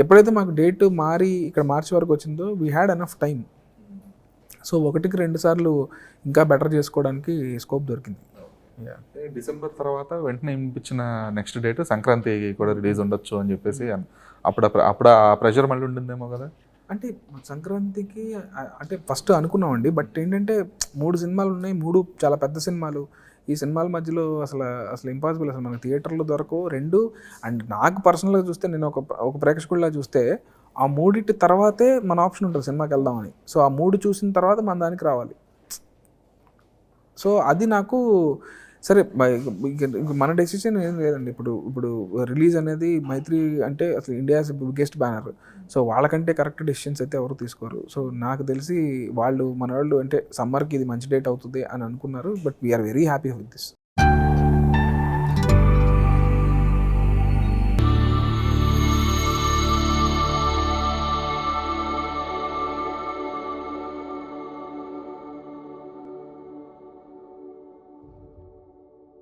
ఎప్పుడైతే మాకు డేట్ మారి ఇక్కడ మార్చి వరకు వచ్చిందో we had enough time so ఒకటికి రెండు సార్లు ఇంకా బెటర్ చేసుకోవడానికి స్కోప్ దొరికింది. డిసెంబర్ తర్వాత వెంటనే ఇప్పించిన నెక్స్ట్ డేట్ సంక్రాంతి కూడా రిలీజ్ ఉండొచ్చు అని చెప్పేసి అప్పుడు అప్పుడు ఆ ప్రెషర్ మళ్ళీ ఉండిందేమో కదా? అంటే సంక్రాంతికి అంటే ఫస్ట్ అనుకున్నామండి బట్ ఏంటంటే మూడు సినిమాలు ఉన్నాయి మూడు చాలా పెద్ద సినిమాలు. ఈ సినిమాల మధ్యలో అసలు అసలు ఇంపాసిబుల్ అసలు మనకి థియేటర్లో దొరకవు. రెండు అండ్ నాకు పర్సనల్గా చూస్తే నేను ఒక ఒక ప్రేక్షకుడిలా చూస్తే ఆ మూడింటి తర్వాతే మన ఆప్షన్ ఉంటుంది సినిమాకి వెళ్దామని. సో ఆ మూడు చూసిన తర్వాత మన దానికి రావాలి. సో అది నాకు సరే మన డెసిషన్ ఏం లేదండి. ఇప్పుడు ఇప్పుడు రిలీజ్ అనేది మైత్రి అంటే అసలు ఇండియాస్ బిగ్గెస్ట్ బ్యానర్ సో వాళ్ళకంటే కరెక్ట్ డెసిషన్స్ అయితే ఎవరు తీసుకోరు. సో నాకు తెలిసి వాళ్ళు మన వాళ్ళు అంటే సమ్మర్కి ఇది మంచి డేట్ అవుతుంది అని అనుకున్నారు. But we are very happy with this